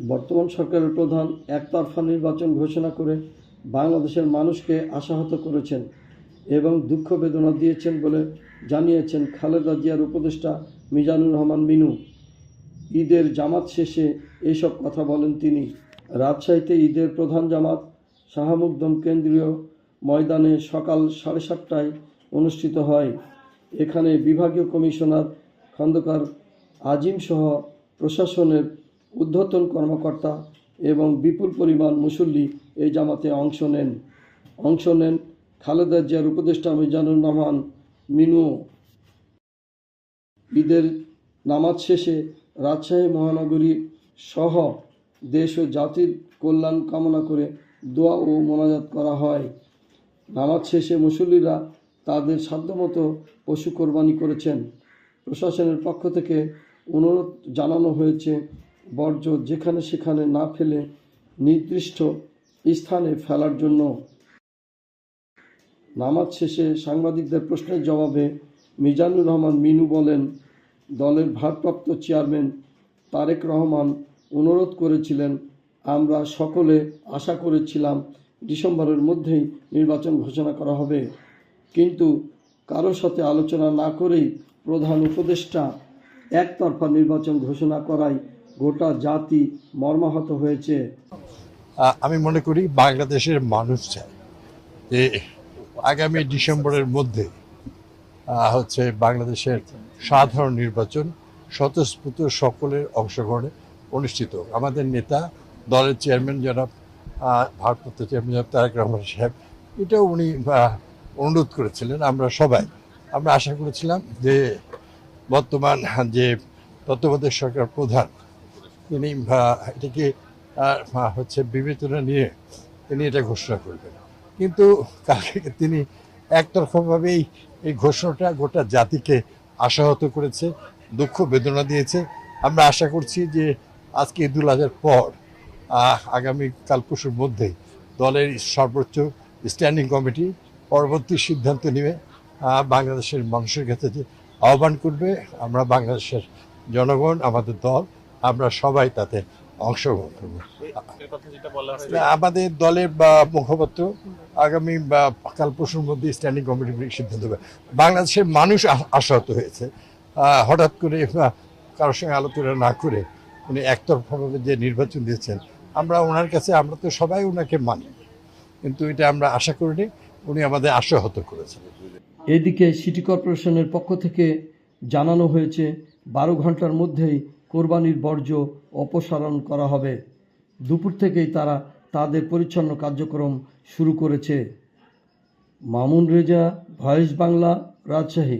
বর্তমান সরকারের প্রধান একতরফা নির্বাচন ঘোষণা করে বাংলাদেশের মানুষকে আশাহত করেছেন এবং দুঃখ বেদনা দিয়েছেন বলে জানিয়েছেন খালেদা জিয়ার উপদেষ্টা মিজানুর রহমান মিনু। ঈদের জামাত শেষে এসব কথা বলেন তিনি। রাজশাহীতে ঈদের প্রধান জামাত শাহামুকদম কেন্দ্রীয় ময়দানে সকাল সাড়ে সাতটায় অনুষ্ঠিত হয়। এখানে বিভাগীয় কমিশনার খন্দকার আজিম সহ প্রশাসনের ঊর্ধ্বতন কর্মকর্তা এবং বিপুল পরিমাণ মুসল্লি এই জামাতে অংশ নেন। অংশ নেন খালেদা জিয়ার উপদেষ্টা মিজানুর রহমান মিনু। ঈদের নামাজ শেষে রাজশাহী মহানগরী সহ দেশ ও জাতির কল্যাণ কামনা করে দোয়া ও মোনাজাত করা হয়। নামাজ শেষে মুসল্লিরা তাদের সাধ্যমতো পশু কোরবানি করেছেন। প্রশাসনের পক্ষ থেকে অনুরোধ জানানো হয়েছে বর্জ্য যেখানে সেখানে না ফেলে নির্দিষ্ট স্থানে ফেলার জন্য। নামাজ শেষে সাংবাদিকদের প্রশ্নের জবাবে মিজানুর রহমান মিনু বলেন, দলের ভারপ্রাপ্ত চেয়ারম্যান তারেক রহমান অনুরোধ করেছিলেন, আমরা সকলে আশা করেছিলাম ডিসেম্বরের মধ্যেই নির্বাচন ঘোষণা করা হবে। কিন্তু কারোর সাথে আলোচনা না করেই প্রধান উপদেষ্টা একতরফা নির্বাচন ঘোষণা করায় গোটা জাতি মর্মাহত হয়েছে। আমি মনে করি বাংলাদেশের মানুষ চায় যে আগামী ডিসেম্বরের মধ্যে হচ্ছে বাংলাদেশের সাধারণ নির্বাচন স্বতঃস্ফূর্ত সকলের অংশগ্রহণে অনুষ্ঠিত আমাদের নেতা, দলের চেয়ারম্যান জনাব ভারপ্রাপ্ত চেয়ারম্যান জনাব তারেক রহমান সাহেব, এটাও উনি অনুরোধ করেছিলেন আমরা সবাই। আমরা আশা করেছিলাম যে বর্তমান যে তত্ত্বাবধায়ক সরকার প্রধান তিনি এটাকে হচ্ছে বিবেচনা নিয়ে তিনি এটা ঘোষণা করবেন। কিন্তু কালকে তিনি একতরফাভাবেই এই ঘোষণাটা গোটা জাতিকে আশাহত করেছে, দুঃখ বেদনা দিয়েছে। আমরা আশা করছি যে আজকে ঈদুল আজহার পর আগামী কাল পরশুর মধ্যেই দলের সর্বোচ্চ স্ট্যান্ডিং কমিটি পরবর্তী সিদ্ধান্ত নেবে। বাংলাদেশের মানুষের কাছে যে আহ্বান করবে, আমরা বাংলাদেশের জনগণ, আমাদের দল আমরা সবাই তাতে অংশগ্রহণ করব। যেটা বলা আমাদের দলের বা মুখপাত্র আগামী বা কাল পরশুর মধ্যে স্ট্যান্ডিং কমিটি সিদ্ধান্ত হবে বাংলাদেশের মানুষ আশাহত হয়েছে। হঠাৎ করে কারোর সঙ্গে আলোচনা না করে উনি একতরফাভাবে যে নির্বাচন দিয়েছেন আমরা ওনার কাছে আমরা তো সবাই ওনাকে মানি। কিন্তু এটা আমরা আশা করিনি উনি আমাদের আশাহত করেছেন। এদিকে সিটি কর্পোরেশনের পক্ষ থেকে জানানো হয়েছে বারো ঘণ্টার মধ্যেই কোরবানির বর্জ্য অপসারণ করা হবে। দুপুর থেকেই তারা তাদের পরিচ্ছন্ন কার্যক্রম শুরু করেছে। মামুন রেজা, ভয়েস বাংলা, রাজশাহী।